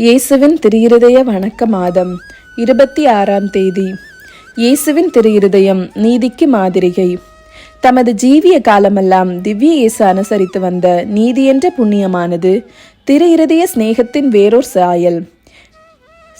இயேசுவின் திருஇருதய வணக்க மாதம் இருபத்தி ஆறாம் தேதி. இயேசுவின் திருஇருதயம் நீதிக்கு மாதிரிகை. தமது ஜீவிய காலமெல்லாம் திவ்ய இயேசு அனுசரித்து வந்த நீதி என்ற புண்ணியமானது திரு இருதய சிநேகத்தின் வேறோர் சாயல்.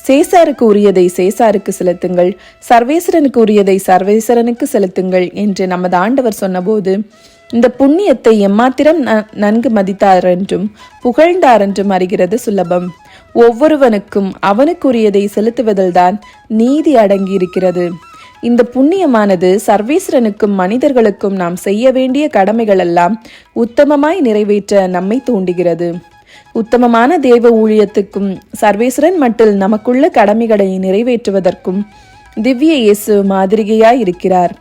சேசாருக்கு உரியதை சேசாருக்கு செலுத்துங்கள் சர்வேஸ்வரனுக்கு உரியதை சர்வேஸ்வரனுக்கு செலுத்துங்கள் என்று நமது ஆண்டவர் சொன்னபோது இந்த புண்ணியத்தை எம்மாத்திரம் ந- நன்கு மதித்தாரென்றும் புகழ்ந்தாரென்றும் அறிகிறது சுலபம். ஒவ்வொருவனுக்கும் அவனுக்குரியதை செலுத்துவதில்தான் நீதி அடங்கியிருக்கிறது. இந்த புண்ணியமானது சர்வேஸ்வரனுக்கும் மனிதர்களுக்கும் நாம் செய்ய வேண்டிய கடமைகளெல்லாம் உத்தமமாய் நிறைவேற்ற நம்மை தூண்டுகிறது. உத்தமமான தேவ ஊழியத்துக்கும் சர்வேஸ்வரன் மட்டில் நமக்குள்ள கடமைகளை நிறைவேற்றுவதற்கும் திவ்ய இயேசு மாதிரிகையாய் இருக்கிறார்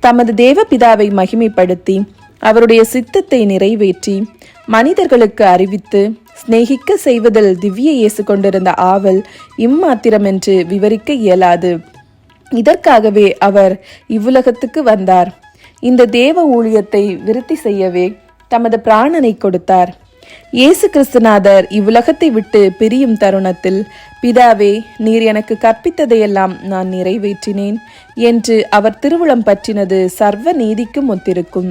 தமது தேவ பிதாவை மகிமைப்படுத்தி அவருடைய சித்தத்தை நிறைவேற்றி மனிதர்களுக்கு அறிவித்து சிநேகிக்க செய்வதில் திவ்ய இயேசு கொண்டிருந்த ஆவல் இம்மாத்திரமென்று விவரிக்க இயலாது. இதற்காகவே அவர் இவ்வுலகத்துக்கு வந்தார். இந்த தேவ ஊழியத்தை விருத்தி செய்யவே தமது பிராணனை கொடுத்தார். இயேசு கிறிஸ்துநாதர் இவ்வுலகத்தை விட்டு பிரியும் தருணத்தில் பிதாவே நீர் எனக்கு கற்பித்ததையெல்லாம் நான் நிறைவேற்றினேன். என்று அவர் திருவுளம் பற்றினது சர்வ நீதிக்கும் ஒத்திருக்கும்.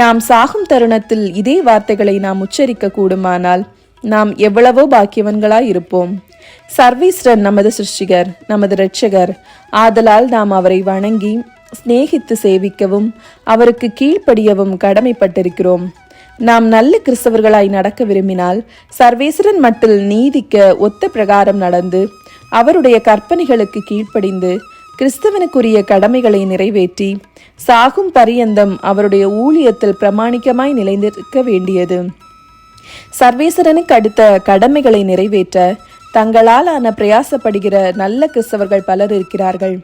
நாம் சாகும் தருணத்தில் இதே வார்த்தைகளை நாம் உச்சரிக்க கூடுமானால் நாம் எவ்வளவோ பாக்கியவன்களாய் இருப்போம். சர்வீஸ்வரன் நமது சிருஷ்டிகர் நமது இரட்சகர். ஆதலால் நாம் அவரை வணங்கி சிநேகித்து சேவிக்கவும் அவருக்கு கீழ்ப்படியவும் கடமைப்பட்டிருக்கிறோம். நாம் நல்ல கிறிஸ்தவர்களாய் நடக்க விரும்பினால் சர்வேஸ்வரன் மட்டில் நீதிக்க ஒத்த பிரகாரம் நடந்து அவருடைய கற்பனைகளுக்கு கீழ்ப்படிந்து கிறிஸ்தவனுக்குரிய கடமைகளை நிறைவேற்றி சாகும் பரியந்தம் அவருடைய ஊழியத்தில் பிரமாணிக்கமாய் நிலைநிற்க வேண்டியது. சர்வேஸ்வரனுக்கு அடுத்த கடமைகளை நிறைவேற்ற தங்களால் ஆன பிரயாசப்படுகிற நல்ல கிறிஸ்தவர்கள் பலர் இருக்கிறார்கள்.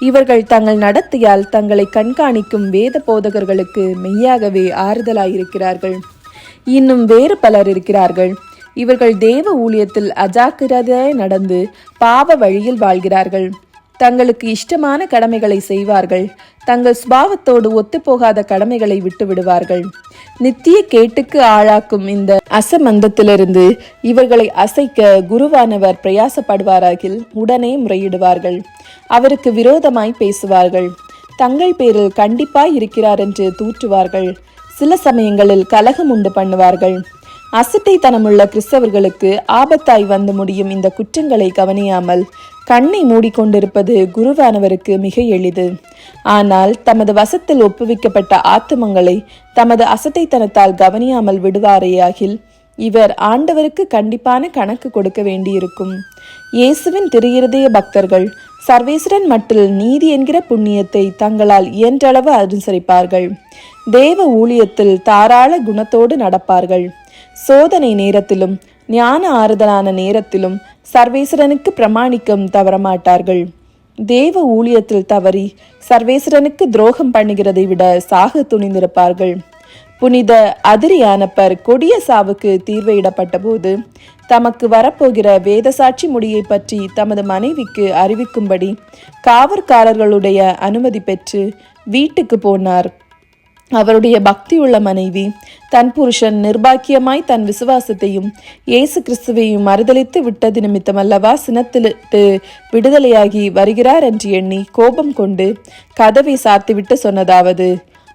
இவர்கள் தங்கள் நடத்தையால் தங்களை கண்காணிக்கும் வேத போதகர்களுக்கு மெய்யாகவே ஆறுதலாயிருக்கிறார்கள். இன்னும் வேறு பலர் இருக்கிறார்கள். இவர்கள் தேவ ஊழியத்தில் அஜாக்கிரதையாய் நடந்து பாவ வழியில் வாழ்கிறார்கள். தங்களுக்கு இஷ்டமான கடமைகளை செய்வார்கள். தங்கள் சுபாவத்தோடு ஒத்துப்போகாத கடமைகளை விட்டு விடுவார்கள் நித்திய கேட்டுக்கு ஆளாக்கும் இந்த அசமந்தத்திலிருந்து இவர்களை அசைக்க குருவானவர் பிரயாசப்படுவாராகில் உடனே முறையிடுவார்கள். அவருக்கு விரோதமாய் பேசுவார்கள். தங்கள் பேரில் கண்டிப்பாய் இருக்கிறார் என்று தூற்றுவார்கள். சில சமயங்களில் கலகம் உண்டு பண்ணுவார்கள். அசட்டைத்தனமுள்ள கிறிஸ்தவர்களுக்கு ஆபத்தாய் வந்து முடியும் இந்த குற்றங்களை கவனியாமல் கண்ணை மூடிக்கொண்டிருப்பது குருவானவருக்கு மிக எளிது. ஆனால் தமது வசத்தில் ஒப்புவிக்கப்பட்ட ஆத்துமங்களை தமது அசட்டைத்தனத்தால் கவனியாமல் விடுவாரேயாகில் இவர் ஆண்டவருக்கு கண்டிப்பான கணக்கு கொடுக்க வேண்டியிருக்கும். இயேசுவின் திருயிருதய பக்தர்கள் சர்வேஸ்வரன் மட்டில் நீதி என்கிற புண்ணியத்தை தங்களால் இயன்றளவு அனுசரிப்பார்கள். தேவ ஊழியத்தில் தாராள குணத்தோடு நடப்பார்கள். சோதனை நேரத்திலும் ஞான ஆறுதலான நேரத்திலும் சர்வேஸ்வரனுக்கு பிரமாணிக்கம் தவறமாட்டார்கள். தேவ ஊழியத்தில் தவறி சர்வேஸ்வரனுக்கு துரோகம் பண்ணுகிறதை விட சாக துணிந்திருப்பார்கள். புனித அதிரியானப்பர் கொடிய சாவுக்கு தீர்வையிடப்பட்ட போது தமக்கு வரப்போகிற வேதசாட்சி முடியை பற்றி தமது மனைவிக்கு அறிவிக்கும்படி காவற்காரர்களுடைய அனுமதி பெற்று வீட்டுக்கு போனார். அவருடைய பக்தியுள்ள மனைவி தன் புருஷன் நிர்பாக்கியமாய் தன் விசுவாசத்தையும் இயேசு கிறிஸ்துவையும் மறுதலித்து விட்டது நிமித்தமல்லவா சினத்திலிட்டு விடுதலையாகி வருகிறார் என்று எண்ணி கோபம் கொண்டு கதவை சாத்திவிட்டு சொன்னதாவது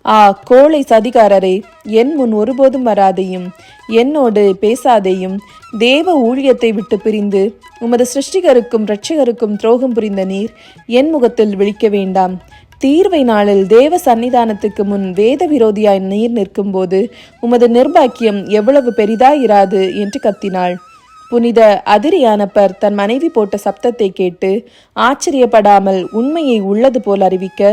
ஆ கோழை சதிகாரரே என் முன் ஒருபோதும் வராதையும் என்னோடு பேசாதையும் தேவ ஊழியத்தை விட்டு பிரிந்து உமது சிருஷ்டிகருக்கும் இரட்சகருக்கும் துரோகம் புரிந்த நீர் என் முகத்தில் விழிக்க வேண்டாம். தீர்வை நாளில் தேவ சன்னிதானத்துக்கு முன் வேத விரோதியாய் நீர் நிற்கும்போது உமது நிர்பாக்கியம் எவ்வளவு பெரிதாயிராது என்று கத்தினாள். புனித அதிரியானப்பர் தன் மனைவி போட்ட சப்தத்தை கேட்டு ஆச்சரியப்படாமல் உண்மையை உள்ளது போல் அறிவிக்க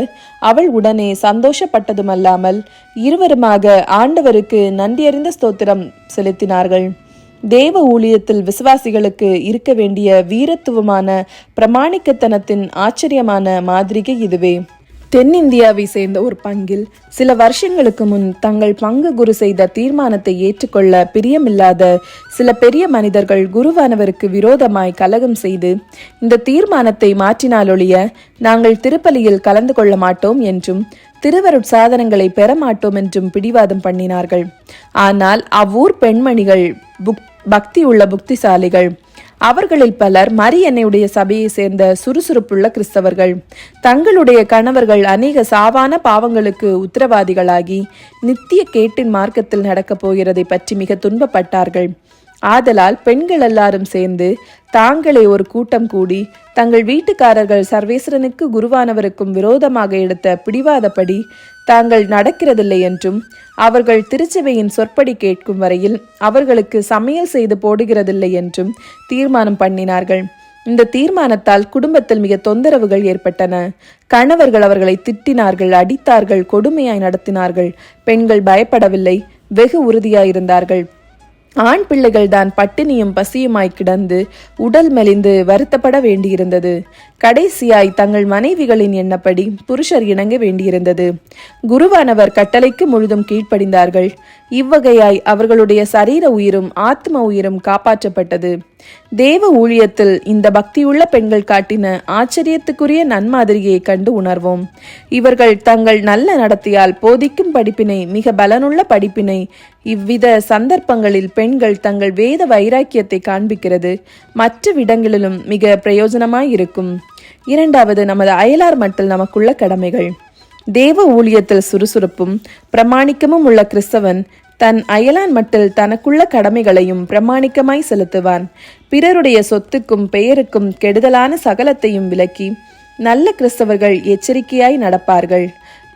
அவள் உடனே சந்தோஷப்பட்டதுமல்லாமல் இருவருமாக ஆண்டவருக்கு நன்றியறிந்த ஸ்தோத்திரம் செலுத்தினார்கள். தேவ ஊழியத்தில் விசுவாசிகளுக்கு இருக்க வேண்டிய வீரத்துவமான பிரமாணிக்கத்தனத்தின் ஆச்சரியமான மாதிரிகை இதுவே. தென்னிந்தியாவை சேர்ந்த ஒரு பங்கில். சில வருஷங்களுக்கு முன் தங்கள் பங்கு குரு செய்த தீர்மானத்தை ஏற்றுக்கொள்ள பிரியமில்லாத சில பெரிய மனிதர்கள் குருவானவருக்கு விரோதமாய் கலகம் செய்து இந்த தீர்மானத்தை மாற்றினாலொழிய நாங்கள் திருப்பலியில் கலந்து கொள்ள மாட்டோம் என்றும் திருவருட் சாதனங்களை பெற மாட்டோம் என்றும் பிடிவாதம் பண்ணினார்கள். ஆனால் அவ்வூர் பெண்மணிகள் புக் பக்தி உள்ள புக்திசாலிகள் அவர்களில் பலர் மரியன்னையுடைய சபையை சேர்ந்த சுறுசுறுப்புள்ள கிறிஸ்தவர்கள். தங்களுடைய கணவர்கள் அநேக சாவான பாவங்களுக்கு உத்தரவாதிகளாகி நித்திய கேட்டின் மார்க்கத்தில் நடக்கப் போகிறதை பற்றி மிக துன்பப்பட்டார்கள். ஆதலால் பெண்கள் எல்லாரும் சேர்ந்து தாங்களே ஒரு கூட்டம் கூடி தங்கள் வீட்டுக்காரர்கள் சர்வேஸ்வரனுக்கு குருவானவருக்கும் விரோதமாக எடுத்த பிடிவாதப்படி தாங்கள் நடக்கிறதில்லை என்றும் அவர்கள் திருச்சபையின் சொற்படி கேட்கும் வரையில் அவர்களுக்கு சமையல் செய்து போடுகிறதில்லை என்றும் தீர்மானம் பண்ணினார்கள். இந்த தீர்மானத்தால் குடும்பத்தில் மிக தொந்தரவுகள் ஏற்பட்டன. கணவர்கள் அவர்களை திட்டினார்கள் அடித்தார்கள் கொடுமையாய் நடத்தினார்கள். பெண்கள் பயப்படவில்லை வெகு உறுதியாயிருந்தார்கள். ஆண் பிள்ளைகள் தான் பட்டினியும் பசியுமாய் கிடந்து உடல் மெலிந்து வருத்தப்பட வேண்டியிருந்தது. கடைசியாய் தங்கள் மனைவிகளின் எண்ணப்படி புருஷர் இணங்க வேண்டியிருந்தது. குருவானவர் கட்டளைக்கு முழுதும் கீழ்ப்படிந்தார்கள். இவ்வகையாய் அவர்களுடைய சரீர உயிரும் ஆத்ம உயிரும் காப்பாற்றப்பட்டது. தேவ ஊழியத்தில் இந்த பக்தியுள்ள பெண்கள் காட்டின ஆச்சரியத்துக்குரிய நன்மாதிரியை கண்டு உணர்வோம். இவர்கள் தங்கள் நல்ல நடத்தியால் போதிக்கும் படிப்பினை மிக பலனுள்ள படிப்பினை இவ்வித சந்தர்ப்பங்களில் பெண்கள் தங்கள் வேத வைராக்கியத்தை காண்பிக்கிறது. மற்ற இடங்களிலும் மிக பிரயோஜனமாயிருக்கும் இரண்டாவது நமது அயலார் மட்டில் நமக்குள்ள கடமைகள். தேவ ஊழியத்தில் சுறுசுறுப்பும் பிரமாணிக்கமும் உள்ள கிறிஸ்தவன் தன் அயலான் மட்டில் தனக்குள்ள கடமைகளையும் பிரமாணிக்கமாய் செலுத்துவான். பிறருடைய சொத்துக்கும் பெயருக்கும் கெடுதலான சகலத்தையும் விலக்கி நல்ல கிறிஸ்தவர்கள் எச்சரிக்கையாய் நடப்பார்கள்.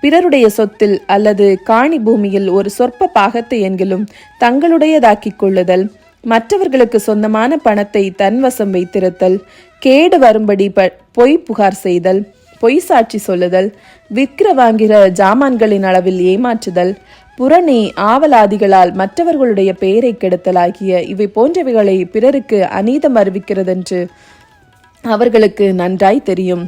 பிறருடைய சொத்தில் அல்லது காணி பூமியில் ஒரு சொற்ப பாகத்தை என்கிலும் தங்களுடையதாக்கிக் கொள்ளுதல் மற்றவர்களுக்கு சொந்தமான பணத்தை தன்வசம் வைத்திருத்தல் கேடு வரும்படி ப பொய் புகார் செய்தல் பொய் சாட்சி சொல்லுதல் விற்கிற வாங்கிற ஜாமான்களின் அளவில் ஏமாற்றுதல் புறணி ஆவலாதிகளால் மற்றவர்களுடைய பெயரை கெடுத்தல் ஆகிய இவை போன்றவைகளை பிறருக்கு அநீதம் அறிவிக்கிறதென்று அவர்களுக்கு நன்றாய் தெரியும்.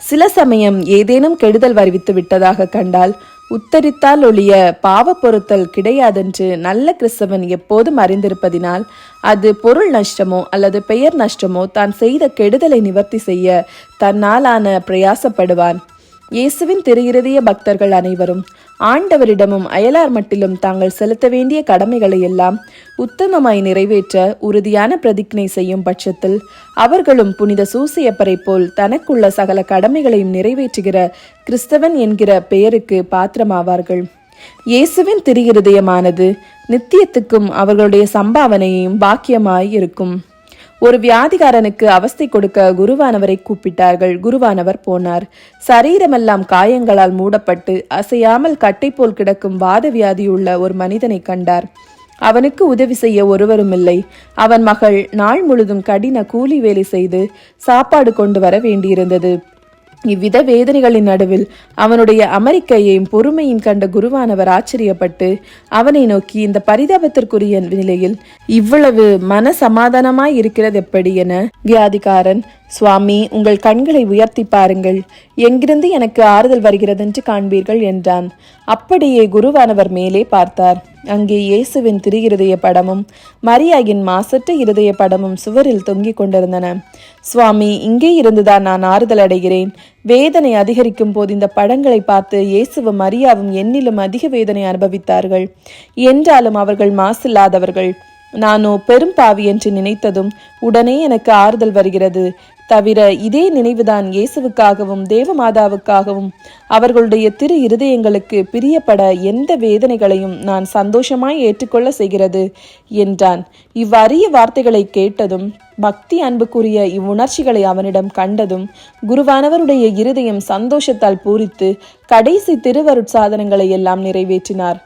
சில சமயம் ஏதேனும் கெடுதல் வருவித்து விட்டதாக கண்டால் உத்தரித்தால் ஒழிய பாவ பொருத்தல் கிடையாதென்று நல்ல கிறிஸ்தவன் எப்போதும் அறிந்திருப்பதினால் அது பொருள் நஷ்டமோ அல்லது பெயர் நஷ்டமோ தான் செய்த கெடுதலை நிவர்த்தி செய்ய தன்னாலான பிரயாசப்படுவான். இயேசுவின் திருஇருதிய பக்தர்கள் அனைவரும் ஆண்டவரிடமும் அயலார் மட்டிலும் தாங்கள் செலுத்த வேண்டிய கடமைகளை எல்லாம் உத்தமமாய் நிறைவேற்ற உறுதியான பிரதிஜை செய்யும் பட்சத்தில் அவர்களும் புனித சூசியப்பரை போல் தனக்குள்ள சகல கடமைகளையும் நிறைவேற்றுகிற கிறிஸ்தவன் என்கிற பெயருக்கு பாத்திரமாவார்கள். இயேசுவின் திரிகிருதயமானது நித்தியத்துக்கும் அவர்களுடைய சம்பாவனையும் பாக்கியமாய் இருக்கும். ஒரு வியாதிகாரனுக்கு அவஸ்தை கொடுக்க குருவானவரை கூப்பிட்டார்கள். குருவானவர் போனார். சரீரமெல்லாம் காயங்களால் மூடப்பட்டு அசையாமல் கட்டை போல் கிடக்கும் வாத வியாதியுள்ள ஒரு மனிதனை கண்டார். அவனுக்கு உதவி செய்ய ஒருவரும் இல்லை. அவன் மகள் நாள் முழுதும் கடின கூலி வேலை செய்து சாப்பாடு கொண்டு வர வேண்டியிருந்தது. இவ்வித வேதனைகளின் நடுவில் அவனுடைய அமெரிக்கையையும் பொறுமையும் கண்ட குருவானவர் ஆச்சரியப்பட்டு அவனை நோக்கி இந்த பரிதாபத்திற்குரிய நிலையில் இவ்வளவு மன சமாதானமாய் இருக்கிறது எப்படி? என வியாதிகாரன் சுவாமி உங்கள் கண்களை உயர்த்தி பாருங்கள். எங்கிருந்து எனக்கு ஆறுதல் வருகிறதென்று காண்பீர்கள் என்றான். அப்படியே குருவானவர் மேலே பார்த்தார். அங்கே இயேசுவின் திருஇருதய படமும் மரியாயின் மாசற்ற இருதய படமும் சுவரில் தொங்கிக் கொண்டிருந்தன. சுவாமி இங்கே இருந்துதான் நான் ஆறுதல் அடைகிறேன். வேதனை அதிகரிக்கும் போது இந்த படங்களை பார்த்து இயேசுவும் மரியாவும் என்னிலும் அதிக வேதனை அனுபவித்தார்கள். என்றாலும் அவர்கள் மாசில்லாதவர்கள். நானோ பெரும் பாவி என்று நினைத்ததும் உடனே எனக்கு ஆறுதல் வருகிறது. தவிர இதே நினைவுதான் இயேசுவுக்காகவும் தேவமாதாவுக்காகவும் அவர்களுடைய திரு இருதயங்களுக்கு பிரியப்பட எந்த வேதனைகளையும் நான் சந்தோஷமாய் ஏற்றுக்கொள்ள செய்கிறது என்றான். இவ்வரிய வார்த்தைகளை கேட்டதும் பக்தி அன்புக்குரிய இவ்வுணர்ச்சிகளை அவனிடம் கண்டதும் குருவானவருடைய இருதயம் சந்தோஷத்தால் பூரித்து கடைசி திருவருட்சாதனங்களை எல்லாம் நிறைவேற்றினார்.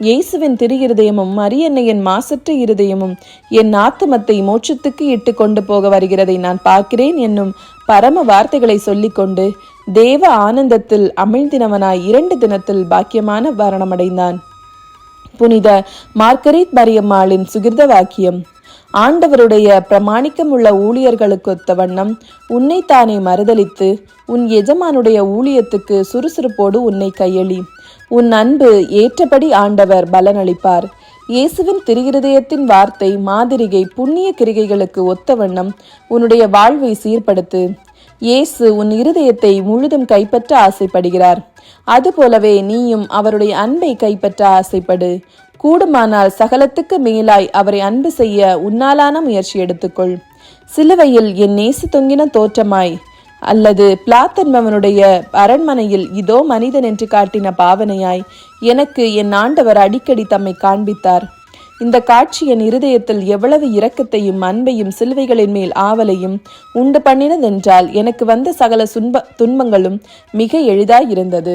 இயேசுவின் திரு இருதயமும் மரியன்னையின் மாசற்ற இருதயமும் என் ஆத்தமத்தை மோட்சத்துக்கு இட்டு கொண்டு போக வருகிறதை நான் பார்க்கிறேன் என்னும் பரம வார்த்தைகளை சொல்லிக்கொண்டு தேவ ஆனந்தத்தில் அமிழ்ந்தினவனாய் இரண்டு தினத்தில் பாக்கியமான மரணமடைந்தான். புனித மார்கரீத் மரியம்மாளின் சுகிர்த வாக்கியம் ஆண்டவருடைய பிரமாணிக்கம் உள்ள ஊழியர்களுக்கு ஒத்த வண்ணம் உன்னைத்தானே மறுதலித்து உன் எஜமானுடைய ஊழியத்துக்கு சுறுசுறுப்போடு உன்னை கையளி உன் அன்பு ஏற்றபடி ஆண்டவர் பலனளிப்பார். இயேசுவின் திருகிருதயத்தின் வார்த்தை மாதிரிகை புண்ணிய கிரிகைகளுக்கு ஒத்த வண்ணம் உன்னுடைய வாழ்வை சீர்படுத்து. இயேசு உன் இருதயத்தை முழுதும் கைப்பற்ற ஆசைப்படுகிறார். அதுபோலவே நீயும் அவருடைய அன்பை கைப்பற்ற ஆசைப்படு. கூடுமானால் சகலத்துக்கு மேலாய் அவரை அன்பு செய்ய உன்னாலான முயற்சி எடுத்துக்கொள். சிலுவையில் என் நேசு தொங்கின தோற்றமாய் அல்லது பிளாத்தன்பவனுடைய அரண்மனையில் இதோ மனிதன் என்று காட்டின பாவனையாய் எனக்கு என் ஆண்டவர் அடிக்கடி தம்மை காண்பித்தார். இந்த காட்சி என் இருதயத்தில் எவ்வளவு இரக்கத்தையும் அன்பையும் சிலுவைகளின் மேல் ஆவலையும் உண்டு பண்ணினதென்றால் எனக்கு வந்த சகல சுன்ப துன்பங்களும் மிக எளிதாயிருந்தது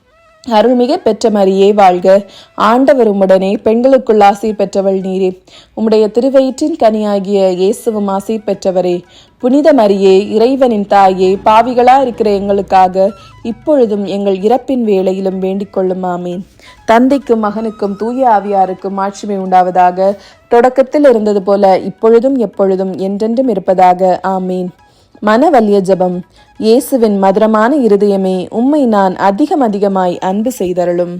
அருள்மிக பெற்ற மரியே வாழ்க. ஆண்டவர் உம்முடனே பெண்களுக்குள் ஆசீர் பெற்றவள் நீரே. உம்முடைய திருவயிற்றின் கனியாகிய இயேசுவும் ஆசீர் பெற்றவரே. புனித மரியே இறைவனின் தாயே பாவிகளா இருக்கிற எங்களுக்காக இப்பொழுதும் எங்கள் இறப்பின் வேளையிலும் வேண்டிக் கொள்ளும் ஆமீன். தந்தைக்கும் மகனுக்கும் தூய ஆவியாருக்கும் ஆட்சிமை உண்டாவதாக தொடக்கத்தில் இருந்தது போல இப்பொழுதும் எப்பொழுதும் என்றென்றும் இருப்பதாக ஆமீன். மனவல்ய ஜெபம் இயேசுவின் மதுரமான இருதயமே உம்மை நான் அதிகம் அதிகமாய் அன்பு செய்தருளும்.